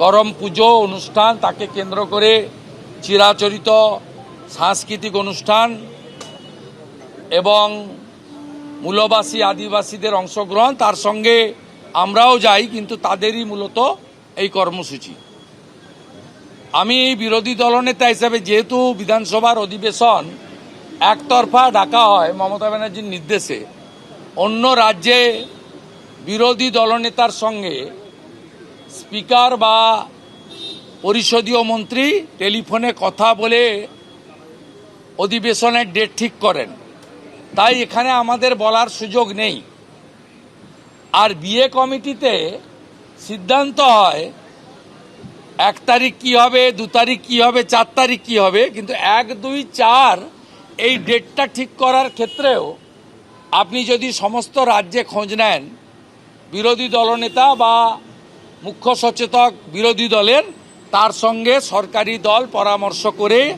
করম পুজো অনুষ্ঠান, তাকে কেন্দ্র করে চিরাচরিত সাংস্কৃতিক অনুষ্ঠান এবং মূলবাসী, আদিবাসীদের অংশগ্রহণ। তার সঙ্গে আমরাও যাই, কিন্তু তাদেরই মূলত এই কর্মসূচি। আমি বিরোধী দলনেতা হিসেবে যেহেতু বিধানসভার অধিবেশন একতরফা ডাকা হয় মমতা ব্যানার্জির নির্দেশে, অন্য রাজ্যে বিরোধী দলনেতার সঙ্গে স্পিকার বা পরিষদীয় মন্ত্রী টেলিফোনে কথা বলে অধিবেশনের ডেট ঠিক করেন। তাই এখানে আমাদের বলার সুযোগ নেই। আর বিয়ে কমিটিতে সিদ্ধান্ত হয়, এক তারিখ কি হবে, দু তারিখ কি হবে, চার তারিখ কি হবে, কিন্তু এক, দুই, চার এই ডেটটা ঠিক করার ক্ষেত্রেও আপনি যদি সমস্ত রাজ্যে খোঁজ নেন, বিরোধী দলনেতা বা মুখ্য সচেতক বিরোধী দলের তার সঙ্গে সরকারি দল পরামর্শ করে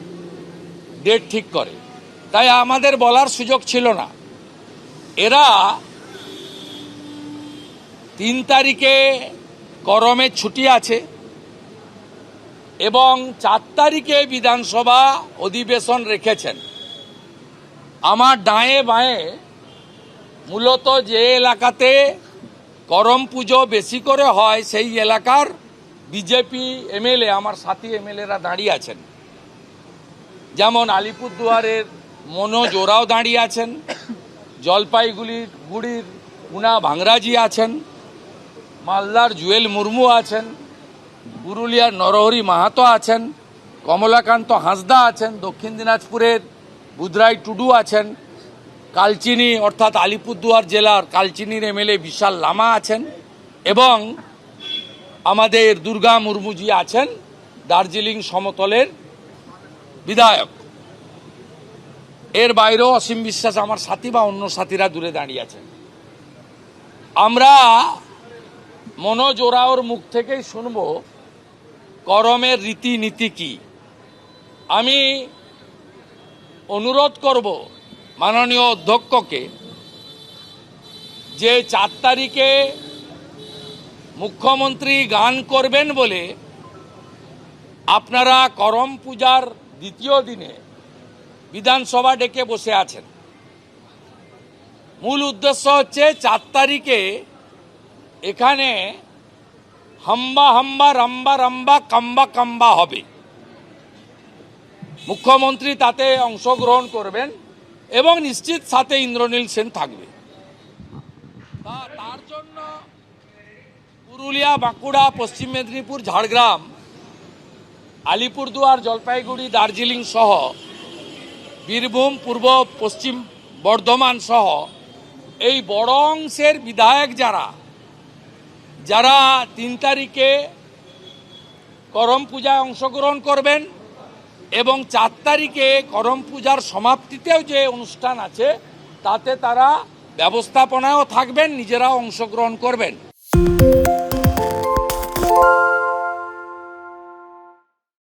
ডেট ঠিক করে। তাই আমাদের বলার সুযোগ ছিল না। এরা তিন তারিখে গরমের ছুটি আছে এবং চার তারিখে বিধানসভা অধিবেশন রেখেছেন। আমার ডায়ে বাঁয়ে মূলত যে এলাকাতে করম পুজো বেশি করে হয় সেই এলাকার বিজেপি এমএলএ, আমার সাথী এমএলএরা দাঁড়িয়ে আছেন। যেমন আলিপুরদুয়ারের মনোজ, ওরাও দাঁড়িয়ে আছেন। জলপাইগুড়ির গুড়ির উনা ভাংরাজি আছেন। মালদার জুয়েল মুর্মু আছেন। পুরুলিয়ার নরহরি মাহাতো আছেন। কমলাকান্ত হাঁসদা আছেন। দক্ষিণ দিনাজপুরের বুধরাই টুডু আছেন। কালচিনি, অর্থাৎ আলিপুরদুয়ার জেলার কালচিনির এমএলএ বিশাল লামা আছেন এবং আমাদের দুর্গা মুর্মুজি আছেন, দার্জিলিং সমতলের বিধায়ক। এর বাইরেও অসীম বিশ্বাস আমার সাথী বা অন্য সাথীরা দূরে দাঁড়িয়ে আছেন। আমরা মনোজ ওরাওর মুখ থেকেই শুনব, করমের রীতিনীতি কি। আমি অনুরোধ করব মাননীয় অধ্যক্ষকে যে চার তারিখে মুখ্যমন্ত্রী গান করবেন বলে আপনারা করম পূজার দ্বিতীয় দিনে বিধানসভা ডেকে বসে আছেন। মূল উদ্দেশ্য হচ্ছে চার তারিখে এখানে হাম্বা হাম্বা রাম্বা রাম্বা কাম্বা কাম্বা হবে। মুখ্যমন্ত্রী তাতে অংশগ্রহণ করবেন। এবং নিশ্চিত সাথে ইন্দ্রনীল সেন থাকবে। তার জন্য পুরুলিয়া, বাঁকুড়া, পশ্চিম মেদিনীপুর, ঝাড়গ্রাম, আলিপুরদুয়ার, জলপাইগুড়ি, দার্জিলিং সহ বীরভূম, পূর্ব, পশ্চিম বর্ধমান সহ এই বড় অংশের বিধায়ক যারা যারা তিন তারিখে করম পূজায় অংশগ্রহণ করবেন এবং চার তারিখে করম পূজার সমাপ্তিতেও যে অনুষ্ঠান আছে, তাতে তারা ব্যবস্থাপনায়ও থাকবেন, নিজেরাও অংশগ্রহণ করবেন।